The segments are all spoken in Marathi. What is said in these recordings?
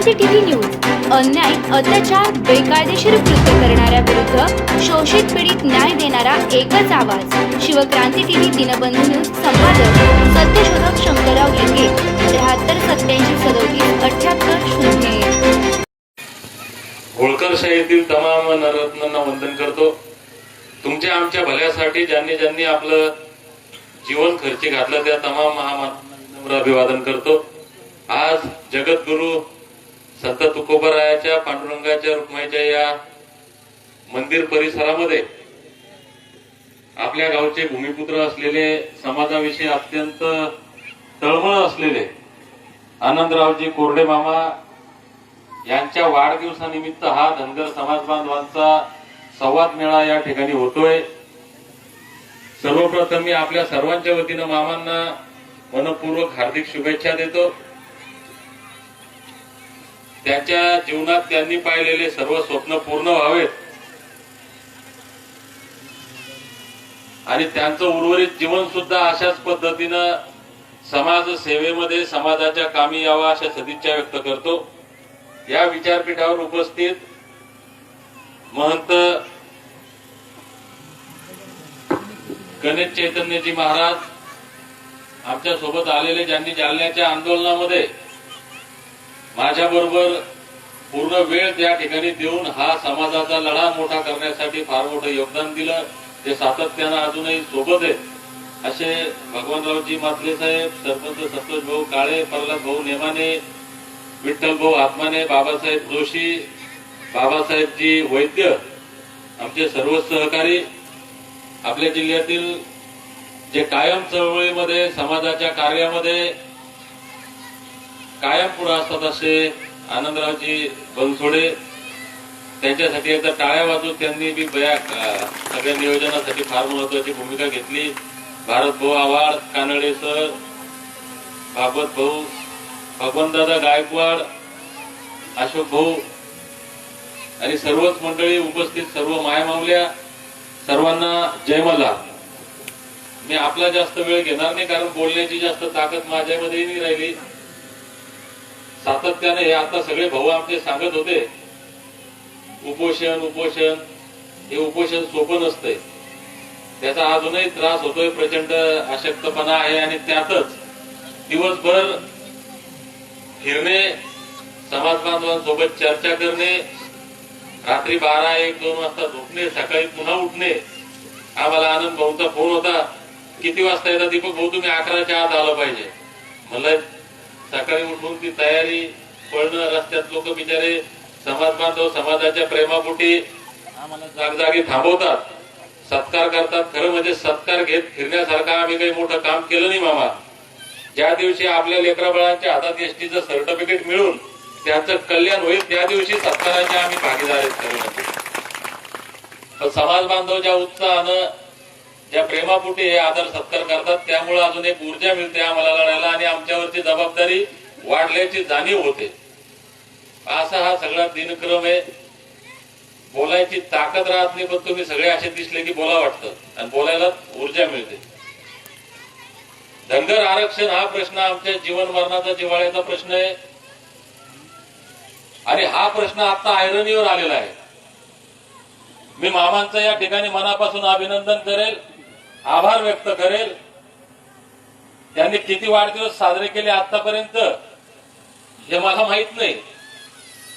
Shivkranti TV news. अन्याय अत्याचार बेकायदेशीर कृत्य करणाऱ्या विरुद्ध शोषित पीडित न्याय देणारा एकच आवाज. शिवक्रांती टीव्ही दिनबंधू न्यूज संपादक सत्यशोधक शंकरराव लिंगे त्र्याहत्तर सत्याऐंशी सदोतीस अठ्याहत्तर शून्य एक. होळकरशाहीतील तमाम नरत्नांना वंदन करतो. तुमच्या आमच्या भल्यासाठी ज्यांनी ज्यांनी आपलं जीवन खर्ची घातलं त्या तमाम महामानवांना अभिवादन करतो. आज जगद्गुरु संत तुकोबरायाच्या पांडुरंगाच्या रुक्माईच्या या मंदिर परिसरामध्ये आपल्या गावचे भूमिपुत्र असलेले समाजाविषयी अत्यंत तळमळ असलेले आनंदरावजी कोरडे मामा यांच्या वाढदिवसानिमित्त हा धनगर समाज बांधवांचा संवाद मेळा या ठिकाणी होतोय. सर्वप्रथम मी आपल्या सर्वांच्या वतीनं मामांना मनपूर्वक हार्दिक शुभेच्छा देतो. त्याच्या जीवनात त्यांनी पाहिलेले सर्व स्वप्न पूर्ण व्हावेत. आणि त्यांचं उर्वरित जीवन सुद्धा अशाच पद्धतीनं समाज सेवेमध्ये समाजाच्या कामी यावा अशा सदिच्छा व्यक्त करतो. या विचारपीठावर उपस्थित महंत गणेश चैतन्यजी महाराज आमच्यासोबत आलेले ज्यांनी जालन्याच्या आंदोलनामध्ये माझ्या बरोबर पूर्ण वेळ त्या ठिकाणी देऊन हा समाजाचा लढा मोठा करण्यासाठी फार मोठं योगदान दिलं. ते सातत्यानं अजूनही सोबत आहेत. असे भगवानरावजी मातले साहेब सरपंच संतोष भाऊ काळे प्रल्हाद भाऊ नेमाने विठ्ठल भाऊ आत्माने बाबासाहेब जोशी बाबासाहेबजी वैद्य आमचे सर्व सहकारी आपल्या जिल्ह्यातील जे कायम चळवळीमध्ये समाजाच्या कार्यामध्ये कायम पुढे असतात असे आनंदरावजी बनसोडे. त्यांच्यासाठी एकदा टाळ्या वाजून त्यांनी बी बया सगळ्या नियोजनासाठी फार महत्वाची भूमिका घेतली. भारत भाऊ आव्हाड कानडे सर भागवत भाऊ भगवंतदादा गायकवाड अशोक भाऊ आणि सर्वच मंडळी उपस्थित सर्व मायामावल्या सर्वांना जय मला मी आपला जास्त वेळ घेणार नाही कारण बोलण्याची जास्त ताकद माझ्यामध्ये नाही राहिली. सातत्याने हे आता सगळे भाऊ आमचे सांगत होते उपोषण उपोषण हे उपोषण सोपं नसतंय. त्याचा अजूनही त्रास होतोय प्रचंड अशक्तपणा आहे आणि त्यातच दिवसभर फिरणे समाज बांधवांसोबत चर्चा करणे रात्री बारा एक दोन वाजता झोपणे सकाळी पुन्हा उठणे. आम्हाला आनंद भाऊचा फोन होता किती वाजता येतात दीपक भाऊ तुम्ही अकराच्या आत आलं पाहिजे. म्हणलं सकाळी उठून ती तयारी पळणं रस्त्यात लोक बिचारे समाज बांधव समाजाच्या प्रेमापोटी आम्हाला जागजागी थांबवतात. सत्कार करतात. खरं म्हणजे सत्कार घेत फिरण्यासारखं आम्ही काही मोठं काम केलं नाही मामा. ज्या दिवशी आपल्या लेकराबाळांच्या हातात एसटीचं सर्टिफिकेट मिळून त्याचं कल्याण होईल त्या दिवशी सत्काराचे आम्ही भागीदार आहेत समाज बांधव ज्या उत्साहानं ज्या प्रेमापोटी हे आदर सत्कार करतात त्यामुळे अजून एक ऊर्जा मिळते आम्हाला लढायला आणि आमच्यावरची जबाबदारी वाढल्याची जाणीव होते. असा हा सगळा दिनक्रम आहे. बोलायची ताकद राहत नाही पण तुम्ही सगळे असे दिसले की बोला वाटतं. आणि बोलायला ऊर्जा मिळते. धनगर आरक्षण हा प्रश्न आमच्या जीवन मरणाचा जिव्हाळ्याचा प्रश्न आहे. आणि हा प्रश्न आता आयरणीवर आलेला आहे. मी मामांचं या ठिकाणी मनापासून अभिनंदन करेल. आभार व्यक्त करेल. त्यांनी किती वाढदिवस साजरे केले आतापर्यंत हे मला माहीत नाही.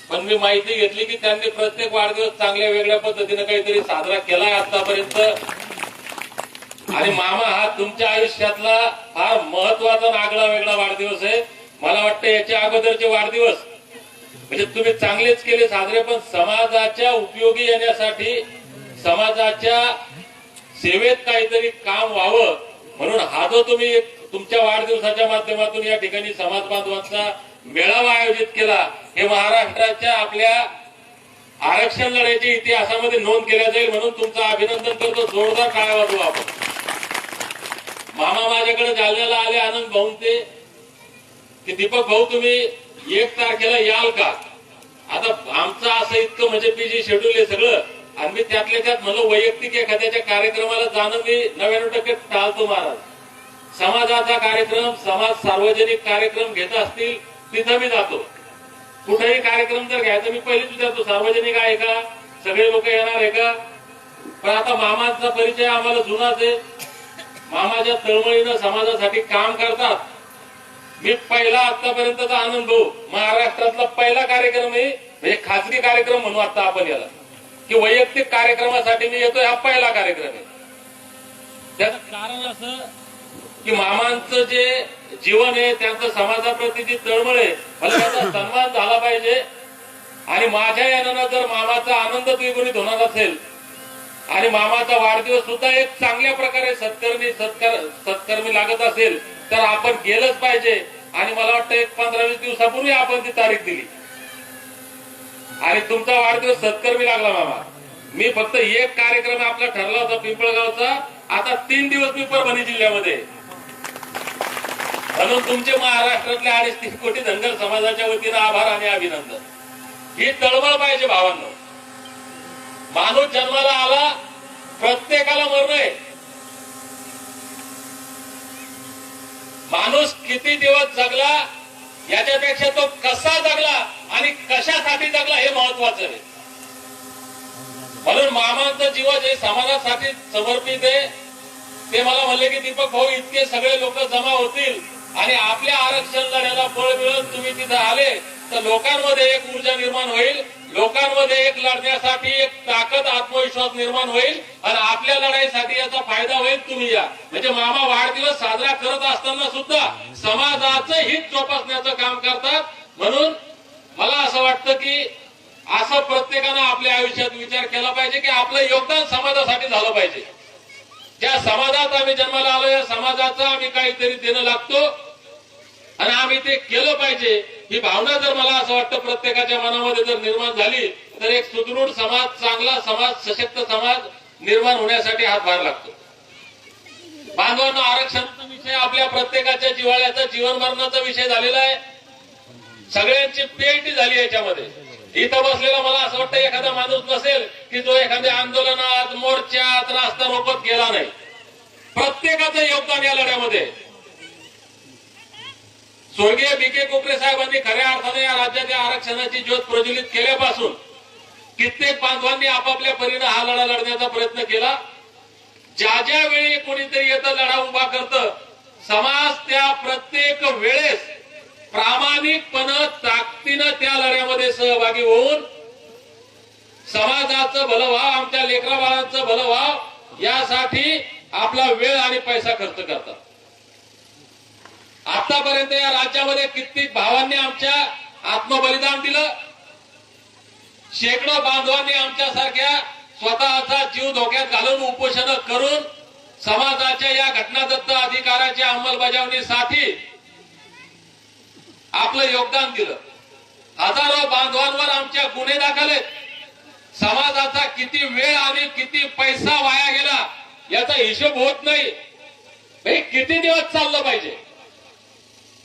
पण मी माहिती घेतली की त्यांनी प्रत्येक वाढदिवस चांगल्या वेगळ्या पद्धतीने काहीतरी साजरा केलाय आतापर्यंत. आणि मामा हा तुमच्या आयुष्यातला फार महत्त्वाचा आगळा वेगळा वाढदिवस आहे. मला वाटतं याच्या अगोदरचे वाढदिवस म्हणजे तुम्ही चांगलेच केले साजरे पण समाजाच्या उपयोगी येण्यासाठी समाजाच्या सेवेत काहीतरी काम व्हावं म्हणून हा जो तुम्ही तुमच्या वाढदिवसाच्या माध्यमातून या ठिकाणी समाज बांधवांचा मेळावा आयोजित केला हे महाराष्ट्राच्या आपल्या आरक्षण लढ्याच्या इतिहासामध्ये नोंद केल्या जाईल म्हणून तुमचं अभिनंदन करतो. जोरदार टाळ्या वाजवू आपण. मामा माझ्याकडे जालन्याला आले आनंद भाऊंचे की दीपक भाऊ तुम्ही एक तारखेला याल का? आता आमचं असं इतकं म्हणजे पीजी शेड्यूल आहे सगळं. आणि मी त्यातल्या त्यात म्हणलं वैयक्तिक एखाद्याच्या कार्यक्रमाला जाणं मी नव्याण्णव टक्के टाळतो महाराज. समाजाचा कार्यक्रम समाज सार्वजनिक कार्यक्रम घेत असतील तिथं मी जातो. कुठेही कार्यक्रम जर घ्यायचा मी पहिलेच विचारतो सार्वजनिक आहे का? सगळे लोक येणार आहे का? पण आता मामाचा परिचय आम्हाला जुनाच आहे. मामाच्या तळमळीनं समाजासाठी काम करतात. मी पहिला आतापर्यंतचा आनंद भाऊ महाराष्ट्रातला पहिला कार्यक्रम आहे. म्हणजे खासगी कार्यक्रम म्हणू आता आपण याला. की वैयक्तिक कार्यक्रमासाठी मी येतोय हा पहिला कार्यक्रम आहे. त्याचं कारण असं की मामांचं जे जीवन आहे त्यांचं समाजाप्रती जी तळमळ आहे मला त्याचा सन्मान झाला पाहिजे आणि माझ्या येण्यानं जर मामाचा आनंद द्विगुणित होणार असेल आणि मामाचा वाढदिवस सुद्धा एक चांगल्या प्रकारे सत्कर्मी सत्कार सत्कर्मी लागत असेल तर आपण गेलंच पाहिजे आणि मला वाटतं एक पंधरा वीस दिवसापूर्वी आपण ती तारीख दिली. आणि तुमचा वाढदिवस सत्कर्मी लागला मामा. मी फक्त एक कार्यक्रम आपला ठरला होता पिंपळगावचा. आता तीन दिवस मी परभणी जिल्ह्यामध्ये. म्हणून तुमचे महाराष्ट्रातले अडीच तीन कोटी धनगर समाजाच्या वतीनं आभार आणि अभिनंदन. ही तळमळ पाहिजे भावांनो. माणूस जन्माला आला प्रत्येकाला मरण आहे. माणूस किती दिवस जगला याच्यापेक्षा तो कसा जगला आणि कशासाठी जगला हे महत्वाचं आहे. म्हणून मामांचं जीवन जे समाजासाठी समर्पित आहे ते मला म्हणले की दीपक भाऊ इतके सगळे लोक जमा होतील आणि आपल्या आरक्षण लढ्याला बळ मिळत तुम्ही तिथे आले तर लोकांमध्ये एक ऊर्जा निर्माण होईल लोकांमध्ये एक लढण्यासाठी एक ताकद आत्मविश्वास निर्माण होईल आणि आपल्या लढाईसाठी याचा फायदा होईल तुम्ही या. म्हणजे मामा वाढदिवस साजरा करत असताना सुद्धा समाजाचं हित जोपासण्याचं काम करतात. म्हणून मला असं वाटतं की असं प्रत्येकानं आपल्या आयुष्यात विचार केला पाहिजे की आपलं योगदान समाजासाठी झालं पाहिजे. ज्या समाजात आम्ही जन्माला आलो या समाजाचं आम्ही काहीतरी देणं लागतो. आणि आम्ही ते केलं पाहिजे. ही भावना जर मला असं वाटतं प्रत्येकाच्या मनामध्ये जर निर्माण झाली तर एक सुदृढ समाज चांगला समाज सशक्त समाज निर्माण होण्यासाठी हातभार लागतो. बांधवांना आरक्षणाचा विषय आपल्या प्रत्येकाच्या जिव्हाळ्याचा जीवन मरणाचा विषय झालेला आहे. सगळ्यांची पीएचडी झाली याच्यामध्ये. इथं बसलेला मला असं वाटतं एखादा माणूस नसेल की जो एखाद्या आंदोलनात मोर्चात रास्ता रोपत गेला नाही. प्रत्येकाचं योगदान या लढ्यामध्ये. स्वर्गीय बी के कोकरे साहेबांनी खऱ्या अर्थाने या राज्याच्या आरक्षणाची ज्योत प्रज्वलित केल्यापासून कित्येक बांधवांनी आपापल्या परीने हा लढा लढण्याचा प्रयत्न केला. ज्या ज्या वेळी कोणीतरी येतं लढा उभा करतं समाज त्या प्रत्येक वेळेस प्रामाणिकपणं ताकदीनं त्या लढ्यामध्ये सहभागी होऊन समाजाचं भलं व्हावं आमच्या लेकरा बाळांचं भलं व्हावं यासाठी आपला वेळ आणि पैसा खर्च करतात. आतापर्यंत या राज्यामध्ये कित्येक भावांनी आमच्या आत्मबलिदान दिलं. शेकडो बांधवांनी आमच्यासारख्या स्वतःचा जीव धोक्यात घालून उपोषण करून समाजाच्या या घटनादत्त अधिकाराच्या अंमलबजावणीसाठी आपलं योगदान दिलं. हजारो बांधवांवर आमच्या गुन्हे दाखल आहेत. समाजाचा किती वेळ आणि किती पैसा वाया गेला याचा हिशोब होत नाही. हे किती दिवस चाललं पाहिजे?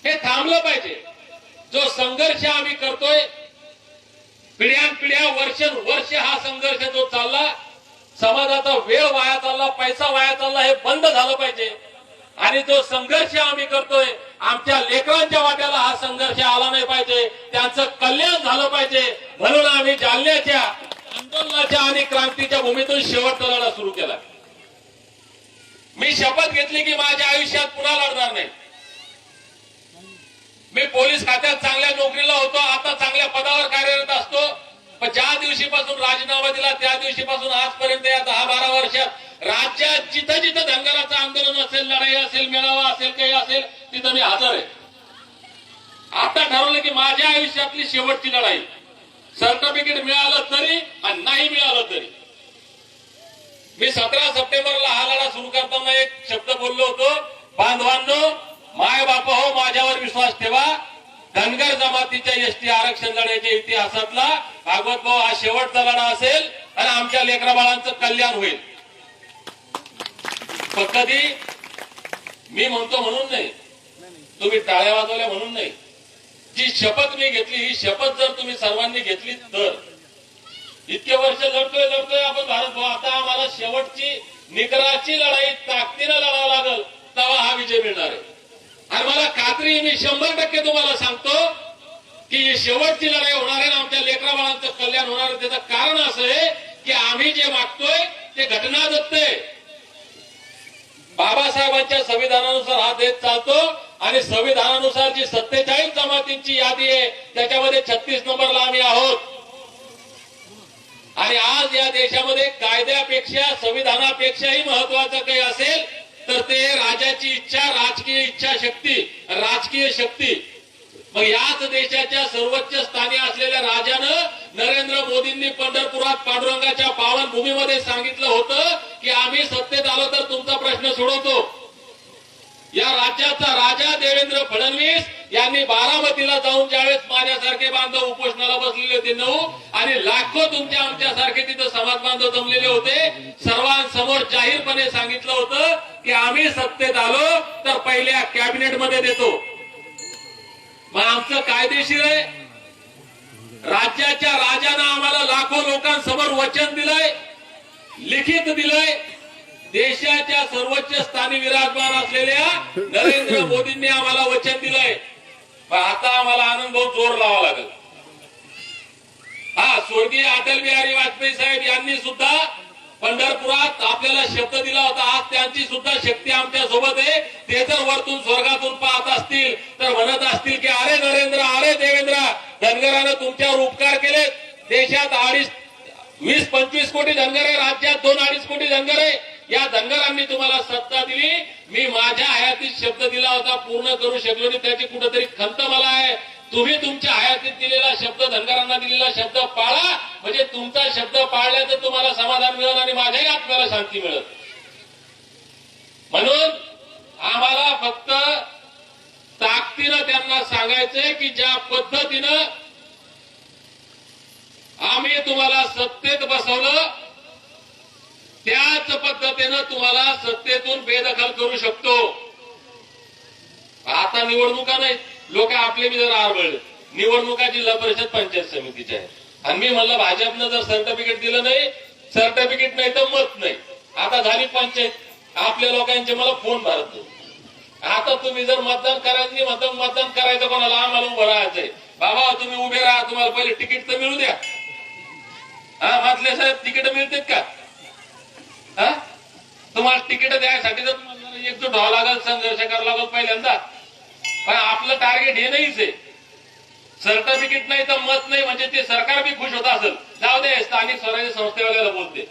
हे थांबलं पाहिजे. जो संघर्ष आम्ही करतोय पिढ्यान पिढ्या वर्ष वर्ष हा संघर्ष जो चालला समाजाचा वेळ वाया चालला पैसा वाया चालला हे बंद झालं पाहिजे. आणि जो संघर्ष आम्ही करतोय आमच्या लेकरांच्या वाट्याला हा संघर्ष आला नाही पाहिजे. त्यांचं कल्याण झालं पाहिजे. म्हणून आम्ही जालन्याच्या आंदोलनाच्या आणि क्रांतीच्या भूमीतून शेवटचा लढा सुरू केला. मी शपथ घेतली की माझ्या आयुष्यात पुन्हा लढणार नाही. मी पोलीस खात्यात चांगल्या नोकरीला होतो आता चांगल्या पदावर कार्यरत असतो. पण ज्या दिवशीपासून राजीनामा दिला त्या दिवशीपासून आजपर्यंत या दहा बारा वर्षात राज्यात जिथं जिथं धनगराचं आंदोलन असेल लढाई असेल मेळावा असेल काही असेल तिथं मी हजर आहे. आता ठरवलं की माझ्या आयुष्यातली शेवटची लढाई. सर्टिफिकेट मिळालं तरी आणि नाही मिळालं तरी. मी सतरा सप्टेंबरला हा लढा सुरू करताना एक शब्द बोललो होतो बांधवांनो माय बाप हो माझ्यावर विश्वास ठेवा. धनगर जमातीच्या एसटी आरक्षण लढ्याच्या इतिहासातला भागवत भाऊ हा शेवटचा लढा असेल आणि आमच्या लेकराबाळांचं कल्याण होईल. फक्त ती मी म्हणतो म्हणून नाही. तुम्ही टाळ्या वाजवल्या म्हणून नाही. जी शपथ मी घेतली ही शपथ जर तुम्ही सर्वांनी घेतली तर. इतके वर्ष लढतोय लढतोय आपण भारत भाऊ. आता आम्हाला शेवटची निकराची लढाई ताकदीनं लढावं लागल तेव्हा हा विजय मिळणार आहे. आणि मला खात्री मी शंभर टक्के तुम्हाला सांगतो की ही शेवटची लढाई होणार आहे ना आमच्या लेकरा बाळांचं कल्याण होणार आहे. त्याचं कारण असं आहे की आम्ही जे मागतोय ते घटना दत्त आहे. बाबासाहेबांच्या संविधानानुसार हा देश चालतो आणि संविधानानुसार जी सत्तेचाळीस जमातींची यादी आहे त्याच्यामध्ये छत्तीस नंबरला आम्ही आहोत. आणि आज या देशामध्ये कायद्यापेक्षा संविधानापेक्षाही महत्वाचं काही असेल तर ते राजाची इच्छा राजकीय इच्छा शक्ती राजकीय शक्ती. मग याच देशाच्या सर्वोच्च स्थानी असलेल्या राजानं नरेंद्र मोदींनी पंढरपुरात पांडुरंगाच्या पावन भूमीमध्ये सांगितलं होतं की आम्ही सत्तेत आलो तर तुमचा प्रश्न सोडवतो. या राज्याचा राजा देवेंद्र फडणवीस यांनी बारामतीला जाऊन ज्यावेळेस माझ्यासारखे बांधव उपोषणाला बसलेले होते नऊ आणि लाखो तुमच्या आमच्यासारखे तिथं समाज बांधव जमलेले होते सर्वांसमोर जाहीरपणे सांगितलं होतं की आम्ही सत्तेत आलो तर पहिल्या कॅबिनेटमध्ये देतो. मग आमचं कायदेशीर आहे. राज्याच्या राजानं आम्हाला लाखो लोकांसमोर वचन दिलंय लिखित दिलंय. देशाच्या सर्वोच्च स्थानी विराजमान असलेल्या नरेंद्र मोदींनी आम्हाला वचन दिलंय. पण आता आम्हाला आनंद भाऊ जोर लावा लागेल. हा स्वर्गीय अटल बिहारी वाजपेयी साहेब यांनी सुद्धा पंढरपुरात आपल्याला शब्द दिला होता. आज त्यांची सुद्धा शक्ती आमच्यासोबत आहे. ते जर वरतून स्वर्गातून पाहत असतील तर म्हणत असतील की अरे नरेंद्र अरे देवेंद्र धनगरानं तुमच्यावर उपकार केले देशात अडीच वीस पंचवीस कोटी धनगर आहे. राज्यात दोन अडीच कोटी धनगर आहे. या धनगरांनी तुम्हाला सत्ता दिली. मी माझ्या हयातीत शब्द दिला होता. पूर्ण करू शकलो नाही. त्याची कुठेतरी खंत मला आहे. तुम्ही तुमच्या हयातीत दिलेला शब्द धनगरांना दिलेला शब्द पाळा. म्हणजे तुमचा शब्द पाळल्याचं तुम्हाला समाधान मिळेल आणि माझ्याही आत्म्याला शांती मिळेल. म्हणून आम्हाला फक्त ताकदीनं त्यांना सांगायचंय की ज्या पद्धतीनं आम्ही तुम्हाला सत्तेत बसवलं त्याच पद्धतीनं तुम्हाला सत्तेतून बेदखल करू शकतो. आता निवडणुका नाही लोक आपले बी जरा आरबळले. निवडणुका जिल्हा परिषद पंचायत समितीच्या आहेत आणि मी म्हणलं भाजपनं जर सर्टिफिकेट दिलं नाही सर्टिफिकेट नाही तर मत नाही. आता झाली पंचायत. आपल्या लोकांचे मला फोन भरत नाही. आता तुम्ही जर मतदान करायचं नाही मतदान करायचं कोणाला? आम्हाला उभं राहायचंय. बाबा तुम्ही उभे राहा. तुम्हाला पहिले तिकीट तर मिळू द्या. हा म्हटले साहेब तिकीट मिळतात का? हा? तुम्हाला तिकीट द्यायसाठी तर तुम्हाला एकजूट व्हावं लागेल संघर्ष करावा लागेल पहिल्यांदा. पण आपलं टार्गेट हे नाहीच आहे. सर्टिफिकेट नाही तर मत नाही म्हणजे ते सरकार बी खुश होत असेल. जाऊ दे स्थानिक स्वराज्य संस्थेवाल्याला बोलते.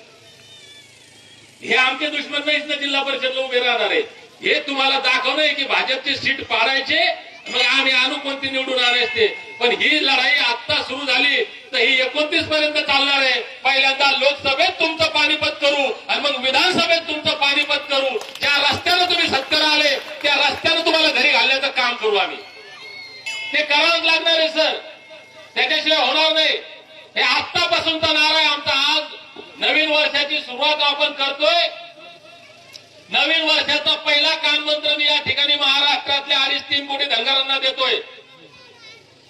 हे आमचे दुश्मन नाहीच ना जिल्हा परिषदला उभे राहणार आहे. हे तुम्हाला दाखवणं आहे की भाजपची सीट पाडायचे मग आम्ही आणू कोणती निवडून आणायचे. पण ही लढाई आता सुरू झाली तर ही एकोणतीस पर्यंत चालणार आहे. पहिल्यांदा लोकसभेत तुमचं पाणीपत करू आणि मग विधानसभेत तुमचं पाणीपत करू. ज्या रस्त्यानं तुम्ही सत्तर आले त्या रस्त्यानं तुम्हाला सारखं काम करू आम्ही. ते करावंच लागणार आहे सर. त्याच्याशिवाय होणार नाही. हे आत्तापासूनचा नारा आहे आमचा. आज नवीन वर्षाची सुरुवात आपण करतोय. नवीन वर्षाचा पहिला कानमंत्र मी या ठिकाणी महाराष्ट्रातल्या अडीच तीन कोटी धनगरांना देतोय.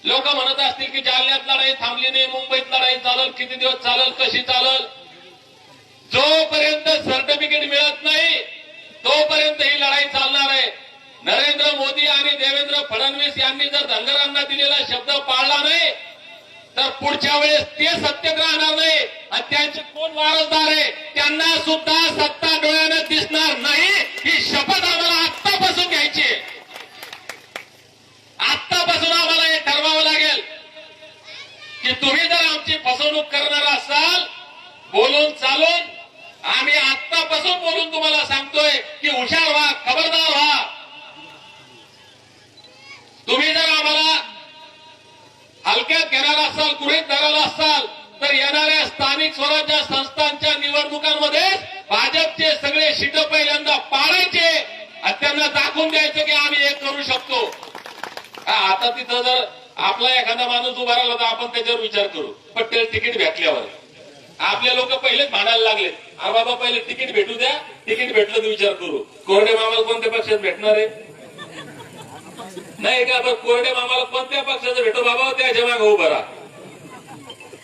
लोक म्हणत असतील की जालन्यात लढाई थांबली नाही मुंबईत लढाई चालल किती दिवस चालल कशी चालल? जोपर्यंत सर्टिफिकेट मिळत नाही तोपर्यंत ही लढाई चालणार आहे. नरेंद्र मोदी आणि देवेंद्र फडणवीस यांनी जर धनगरांना दिलेला शब्द पाळला नाही तर पुढच्या वेळेस ते सत्तेत राहणार नाही. आणि त्यांचे कोण वारसदार आहे? त्यांना सुद्धा सत्ता डोळ्यानं दिसणार नाही. ही शपथ आम्हाला आत्तापासून घ्यायची आत्तापासून आम्हाला हे ठरवावं लागेल की तुम्ही जर आमची फसवणूक करणार असाल बोलून चालून आम्ही आत्तापासून बोलून तुम्हाला सांगतोय की हुशार व्हा खबरदार व्हा. तुम्ही जर आम्हाला हलक्यात घेणार असाल गृहित धरायला असाल तर येणाऱ्या स्थानिक स्वराज्य संस्थांच्या निवडणुकांमध्ये भाजपचे सगळे शिट पहिल्यांदा पाळायचे आणि त्यांना दाखवून द्यायचं की आम्ही हे करू शकतो. आता तिथं जर आपला एखादा माणूस उभा राहिला तर आपण त्याच्यावर विचार करू. पण ते तिकीट भेटल्यावर. आपले लोक पहिलेच म्हणायला लागले. अरे बाबा पहिले तिकीट भेटू द्या. तिकीट भेटलं तर विचार करू. कोरडे मामाला कोणत्या पक्षात भेटणार आहे? नाही का आता कोरडे मामाला कोणत्या पक्षाचं भेटो? बाबा त्याच्यामागे उभं राहा.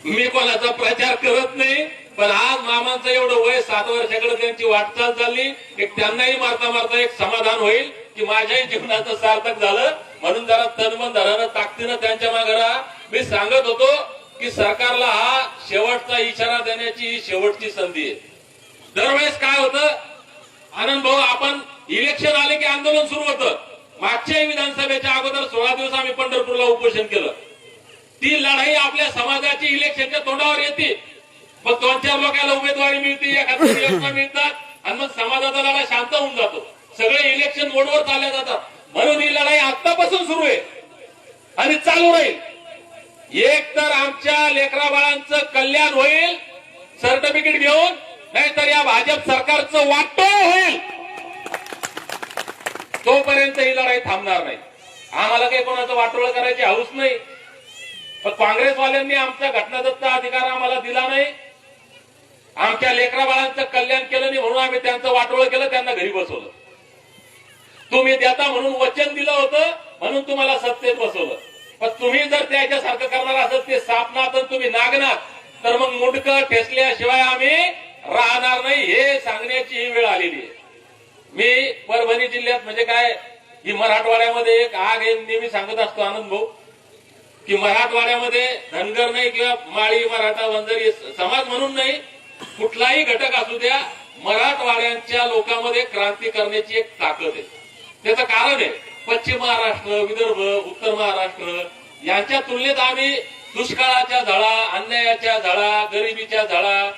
मी कोणाचा प्रचार करत नाही पण आज मामांचं एवढं वय सात वर्षाकडे त्यांची वाटचाल चालली एक त्यांनाही मारता मारता एक समाधान होईल की माझ्याही जीवनाचं सार्थक झालं. म्हणून जरा तनमन धरानं ताकदीनं त्यांच्या मागे राहा. मी सांगत होतो की सरकारला हा शेवटचा इशारा देण्याची ही शेवटची संधी आहे. दरवेळेस काय होतं? आनंद भाऊ आपण इलेक्शन आले की आंदोलन सुरू होतं. मागच्याही विधानसभेच्या अगोदर सोळा दिवस आम्ही पंढरपूरला उपोषण केलं. ती लढाई आपल्या समाजाची इलेक्शनच्या तोंडावर येते. मग दोन चार लोकांना उमेदवारी मिळते एखाद्या योजना मिळतात. आणि मग समाजाचा लढा शांत होऊन जातो. सगळे इलेक्शन मोडवर चालले जातात. म्हणून ही लढाई आतापासून सुरू आहे. आणि चालू राहील. एक तर आमच्या लेकरा बाळांचं कल्याण होईल. सर्टिफिकेट घेऊन. नाहीतर या भाजप सरकारचं वाटोळ होईल. तोपर्यंत ही लढाई थांबणार नाही. आम्हाला काही कोणाचं वाटोळ करायची हौस नाही. पण काँग्रेसवाल्यांनी आमचा घटनादत्त अधिकार आम्हाला दिला नाही. आमच्या लेकरा बाळांचं कल्याण केलं नाही म्हणून आम्ही त्यांचं वाटोळ केलं त्यांना घरी बसवलं. तुम्ही देता म्हणून वचन दिलं होतं म्हणून तुम्हाला सत्तेत बसवलं. पण तुम्ही जर त्याच्यासारखं करणार असत ते सापनात तर तुम्ही नागनात तर मग मुंडकं ठेसल्याशिवाय आम्ही राहणार नाही हे सांगण्याची ही वेळ आलेली आहे. मी परभणी जिल्ह्यात म्हणजे काय ही मराठवाड्यामध्ये एक आग आहे नेहमी सांगत असतो आनंद भाऊ. की मराठवाड्यामध्ये धनगर नाही किंवा माळी मराठा वंजारी समाज म्हणून नाही कुठलाही घटक असू द्या मराठवाड्यांच्या लोकांमध्ये क्रांती करण्याची एक ताकद आहे. त्याचं कारण आहे पश्चिम महाराष्ट्र विदर्भ उत्तर महाराष्ट्र यांच्या तुलनेत आम्ही दुष्काळाच्या झळा अन्यायाच्या झळा गरिबीच्या झळा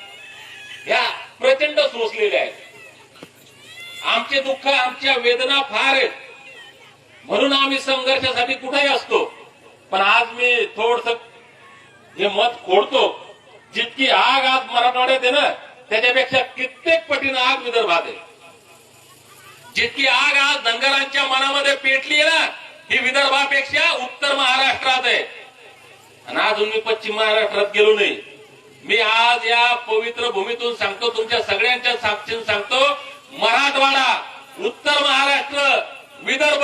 या प्रचंड सोसलेल्या आहेत. आमचे दुःख आमच्या वेदना फार आहेत. म्हणून आम्ही संघर्षासाठी कुठेही असतो. पण आज मी थोडस हे मत खोडतो. जितकी आग आज मराठवाड्यात आहे ना त्याच्यापेक्षा कित्येक पटीनं आग विदर्भात आहे. जितकी आग आज धनगरांच्या मनामध्ये पेटली आहे ना ही विदर्भापेक्षा उत्तर महाराष्ट्रात आहे. आणि अजून मी पश्चिम महाराष्ट्रात गेलो नाही. मी आज या पवित्र भूमीतून सांगतो तुमच्या सगळ्यांच्या साक्षीन सांगतो मराठवाडा उत्तर महाराष्ट्र विदर्भ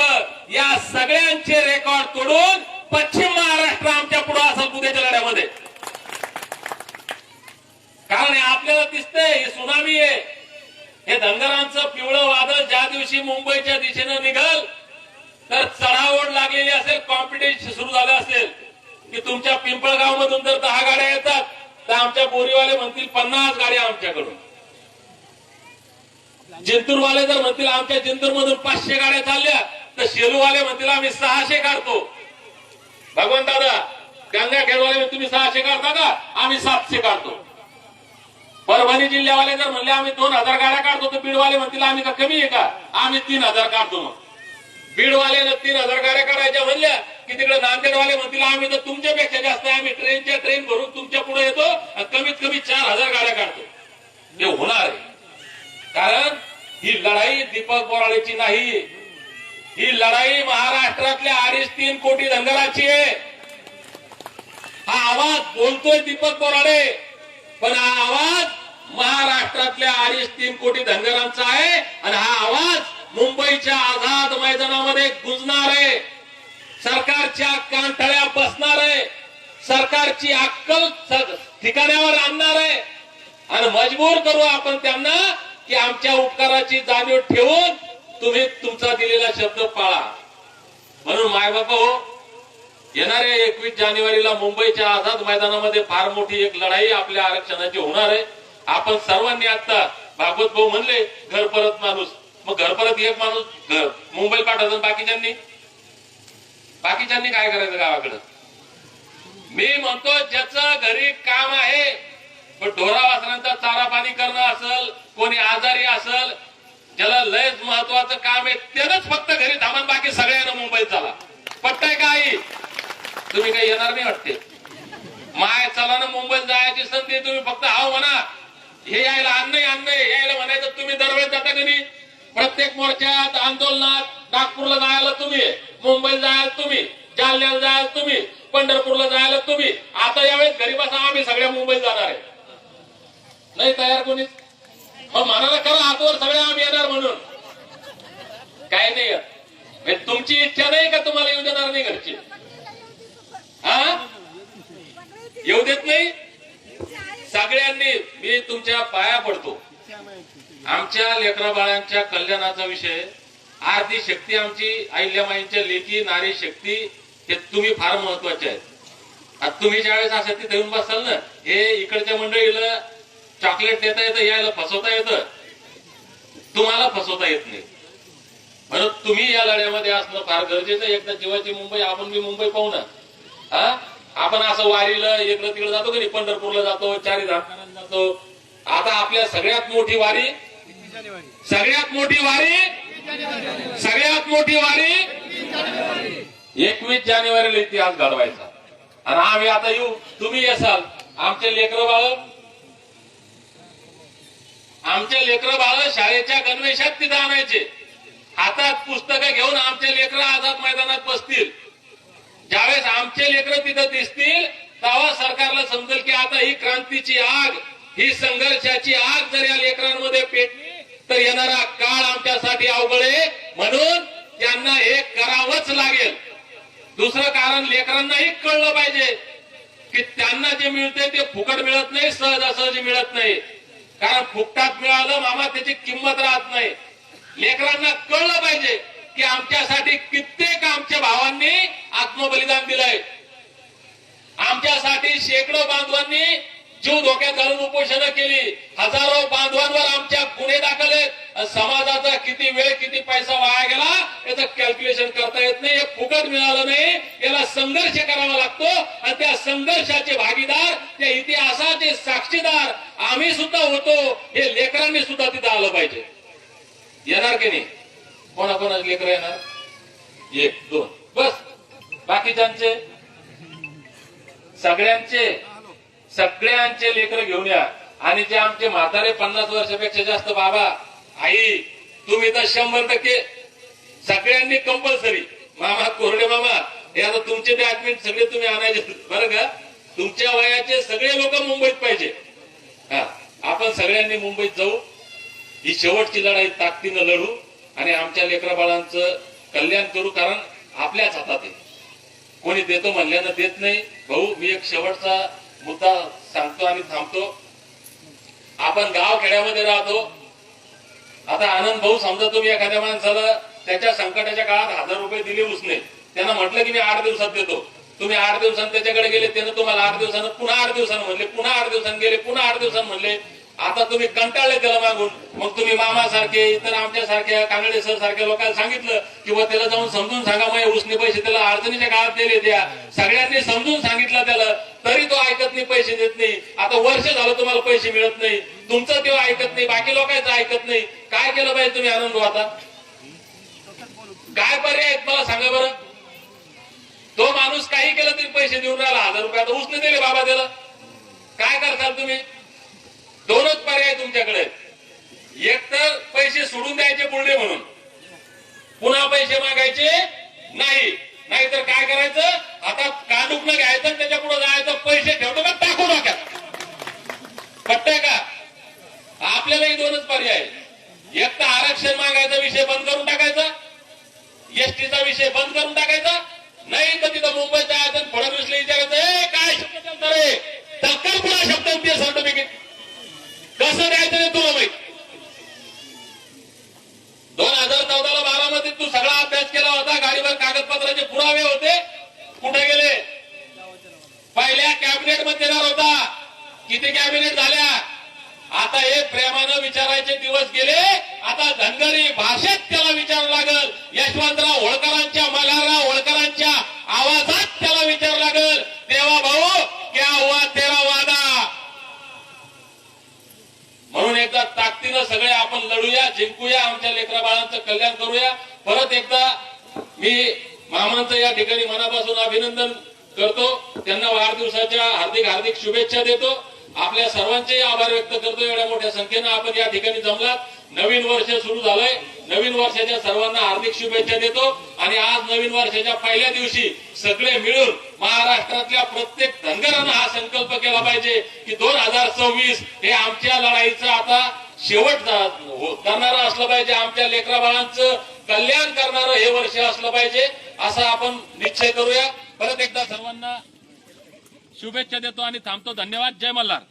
या सगळ्यांचे रेकॉर्ड तोडून पश्चिम महाराष्ट्र आमच्या पुढे असेल उद्याच्या लढ्यामध्ये कारण हे आपल्याला दिसतंय ही सुनामी आहे हे धनगरांचं पिवळं वादळ ज्या दिवशी मुंबईच्या दिशेनं निघल तर चढाओढ लागलेली असेल कॉम्पिटिशन सुरू झालं असेल की तुमच्या पिंपळगाव मधून जर दहा गाड्या येतात तर आमच्या बोरीवाले म्हणतील पन्नास गाड्या आमच्याकडून जिंतूरवाले जर म्हणतील आमच्या जिंतूर मधून पाचशे गाड्या चालल्या तर शेलूवाले म्हणतील आम्ही सहाशे काढतो. भगवान दादा गंगाखेडवाले तुम्ही सहाशे काढता का? आम्ही सातशे काढतो. परभणी जिल्ह्यावाले जर म्हणले आम्ही दोन हजार गाड्या काढतो तर बीडवाले म्हणतील आम्ही का कमी आहे का? आम्ही तीन हजार काढतो मग. बीडवाल्यानं तीन हजार गाड्या काढायच्या म्हणल्या की तिकडे नांदेडवाले म्हणतील आम्ही तर तुमच्यापेक्षा जास्त आहे आम्ही ट्रेनच्या ट्रेन भरून तुमच्यापुढे येतो आणि कमीत कमी चार हजार गाड्या काढतो. हे होणार आहे. कारण ही लढाई दीपक बोराळेची नाही. ही लढाई महाराष्ट्रातल्या अडीच तीन कोटी धनगराची आहे. हा आवाज बोलतोय दीपक बोराडे पण हा आवाज महाराष्ट्रातल्या अडीच तीन कोटी धनगरांचा आहे आणि हा आवाज मुंबईच्या आझाद मैदानामध्ये गुंजणार आहे. सरकारच्या कांठळ्या बसणार आहे. सरकारची अक्कल ठिकाण्यावर आणणार आहे. आणि मजबूर करू आपण त्यांना की आमच्या उपकाराची जाणीव ठेवून तुम्ही तुमचा दिलेला शब्द पाळा. म्हणून मायबापा हो येणाऱ्या एकवीस जानेवारीला मुंबईच्या आझाद मैदानामध्ये फार मोठी एक लढाई आपल्या आरक्षणाची होणार आहे. आपण सर्वांनी आता भागवत भाऊ म्हणले घर परत माणूस. मग घर परत एक माणूस घर. मुंबई पाठवतो बाकीच्यांनी? बाकीच्यांनी काय करायचं गावाकडं? मी म्हणतो ज्याचं घरी काम आहे पण ढोरा वासरांचा चारा पाणी करणं असल कोणी आजारी असल ज्याला लयच महत्वाचं काम आहे त्यानंच फक्त घरी थांबून बाकी सगळ्यांना मुंबईत चला. पट्टाय काही तुम्ही काही येणार नाही वाटते. माय चला ना मुंबईत जायची संधी तुम्ही फक्त हाव म्हणा. हे यायला अन्न अन्न यायला म्हणायचं तुम्ही दरवेळेस जाता का नाही? प्रत्येक मोर्चात आंदोलनात नागपूरला जायला तुम्ही मुंबईला जायला तुम्ही जालन्याला जायला तुम्ही पंढरपूरला जायला तुम्ही. आता यावेळेस घरी बसा आम्ही सगळ्या मुंबईत जाणार आहे. नाही तयार कोणीच मग म्हणाला खरं आतवर सगळ्या आम्ही येणार म्हणून. काय नाही म्हणजे तुमची इच्छा नाही का तुम्हाला येऊ देणार नाही घरची? हा येऊ देत नाही? सगळ्यांनी मी तुमच्या पाया पडतो. आमच्या लेकरा बाळांच्या कल्याणाचा विषय आर्थिक शक्ती आमची अहिल्यामाईंच्या लेखी नारी शक्ती हे तुम्ही फार महत्त्वाचे आहेत. आता तुम्ही ज्यावेळेस असं तिथे येऊन बसाल ना हे इकडच्या मंडळीला चॉकलेट देता येतं यायला फसवता येतं. तुम्हाला फसवता येत नाही. म्हणून तुम्ही या लढ्यामध्ये असणं फार गरजेचं एकदा जीवाची मुंबई आपण मी मुंबई पाहू ना. हा? आपण असं वारीला इकडं तिकडे जातो की नाही पंढरपूरला जातो चारी जातो. आता आपल्या सगळ्यात मोठी वारी? सगळ्यात मोठी वारी? सगळ्यात मोठी वारी? एकवीस जानेवारीला इतिहास घडवायचा. आणि आम्ही आता येऊ. तुम्ही येसाल. आमचे लेकर बाळ आमचे लेकर बाळ शाळेच्या गणवेशात तिथं आणायचे. हातात पुस्तकं घेऊन आमचे लेकर आझाद मैदानात बसतील. ज्यावेळेस आमचे लेकर तिथं दिसतील तेव्हा सरकारला समजेल की आता ही क्रांतीची आग ही संघर्षाची आग जर या लेकरांमध्ये पेटली तर येणारा काळ आमच्यासाठी अवघड आहे. म्हणून त्यांना हे करावंच लागेल. दुसरं कारण लेकरांनाही कळलं पाहिजे की त्यांना जे मिळते ते फुकट मिळत नाही सहजासहजी मिळत नाही. कारण फुकटात मिळालं मामा त्याची किंमत राहत नाही. लेकरांना कळलं पाहिजे की आमच्यासाठी कित्येक आमच्या भावांनी आत्मबलिदान दिलंय. आमच्यासाठी शेकडो बांधवांनी जीव धोक्यात घालून उपोषण केली हजारो बांधवांवर आमच्या गुन्हे दाखल आहेत. समाजाचा किती वेळ किती पैसा वाया गेला याचं कॅल्क्युलेशन करता येत नाही हे फुकट मिळालं नाही. याला संघर्ष करावा लागतो. आणि त्या संघर्षाचे भागीदार त्या इतिहासाचे साक्षीदार आम्ही सुद्धा होतो. हे लेकरांनी सुद्धा तिथं आलं पाहिजे. येणार की नाही? कोणाकोणाचे लेकर येणार? एक दोन. बस. बाकीच्यांचे? सगळ्यांचे? सगळ्यांचे लेकर घेऊन या. आणि जे आमचे म्हातारे पन्नास वर्षापेक्षा जास्त बाबा आई तुम्ही तर शंभर टक्के सगळ्यांनी कंपल्सरी मामा कोरडे मामा हे आता तुमचे ते ऍडमिट सगळे तुम्ही आणायचे. बरं का? तुमच्या वयाचे सगळे लोक मुंबईत पाहिजे. हा आपण सगळ्यांनी मुंबईत जाऊ. ही शेवटची लढाई ताकदीनं लढू आणि आमच्या लेकरा बाळांचं कल्याण करू कारण आपल्याच हातात आहे. कोणी देतो म्हणल्यानं देत नाही. भाऊ मी एक शेवटचा मुद्दा सांगतो आणि थांबतो. आपण गाव खेड्यामध्ये राहतो. आता आनंद भाऊ समजा तुम्ही एखाद्या माणसाला त्याच्या संकटाच्या काळात हजार रुपये दिले उसने. त्यांना म्हटलं की मी आठ दिवसात देतो. तुम्ही आठ दिवसांनी त्याच्याकडे गेले त्यानं तुम्हाला आठ दिवसानं पुन्हा आठ दिवसानं म्हणले पुन्हा आठ दिवसांनी गेले पुन्हा आठ दिवसांनी म्हणले. आता तुम्ही कंटाळले त्याला मागून. मग तुम्ही मामासारखे इतर आमच्या सारख्या कांगडे सर सारख्या लोकांना सांगितलं किंवा त्याला जाऊन समजून सांगा मग उसने पैसे त्याला अडचणीच्या काळात दिले द्या सगळ्यांनी समजून सांगितलं त्याला. तरी तो ऐकत नाही पैसे देत नाही. आता वर्ष झालं तुम्हाला पैसे मिळत नाही. तुमचं तेव्हा ऐकत नाही बाकी लोकांचं ऐकत नाही. काय केलं पाहिजे तुम्ही आनंद आता काय पर्याय आहेत मला सांगा बरं? तो माणूस काही केलं तरी पैसे देऊन राहिला हजार रुपये. आता उसने दिले बाबा त्याला. काय करताल तुम्ही? दोनच पर्याय तुमच्याकडे. एक तर पैसे सोडून द्यायचे बोलणे म्हणून. पुन्हा पैसे मागायचे नाही. नाहीतर काय करायचं? आता कांडुकनं घ्यायचं त्याच्या पुढे जायचं. पैसे ठेवतो का? टाकू नका पटतंय का? आपल्यालाही दोनच पर्याय एक तर आरक्षण मागायचा विषय बंद करून टाकायचा. एसटीचा विषय बंद करून टाकायचा. नाही तर तिथं मुंबईत जायचं फडणवीसला विचारायचं काय शब्द चालतं रे? टक्कर पुन्हा शब्द ते सर्टिफिकेट? कसं द्यायचं ते तुला माहीत दोन हजार चौदाला बारामतीत तू सगळा अभ्यास केला होता गाडीवर कागदपत्राचे पुरावे होते. कुठे गेले? पहिल्या कॅबिनेटमध्ये देणार होता. किती कॅबिनेट झाल्या? आता हे प्रेमानं विचारायचे दिवस गेले. आता धनगरी भाषेत त्याला विचार लागल. यशवंतराव होळकरांच्या मल्हारराव होळकरांच्या आवाजात त्याला विचार लागल. देवा भाऊ क्या हुआ तेरा वादा? एकदा ताकदीनं सगळे आपण लढूया जिंकूया आमच्या लेकरा बाळांचं कल्याण करूया. परत एकदा मी मामांचं या ठिकाणी मनापासून अभिनंदन करतो. त्यांना वाढदिवसाच्या हार्दिक हार्दिक शुभेच्छा देतो. आपल्या सर्वांचेही आभार व्यक्त करतो. एवढ्या मोठ्या संख्येनं आपण या ठिकाणी जमलात. नवीन वर्ष सुरू झालंय. नवीन वर्षाच्या सर्वांना हार्दिक शुभेच्छा देतो. आणि आज नवीन वर्षाच्या पहिल्या दिवशी सगळे मिळून महाराष्ट्रातल्या प्रत्येक धनगरानं हा संकल्प केला पाहिजे की दोन हजार सव्वीस हे आमच्या लढाईचं आता शेवट करणारं हो, असलं पाहिजे आमच्या लेकरा बाळांचं कल्याण करणारं हे वर्ष असलं पाहिजे असा आपण निश्चय करूया. परत एकदा सर्वांना शुभेच्छा देतो आणि थांबतो. धन्यवाद. जय मल्हार.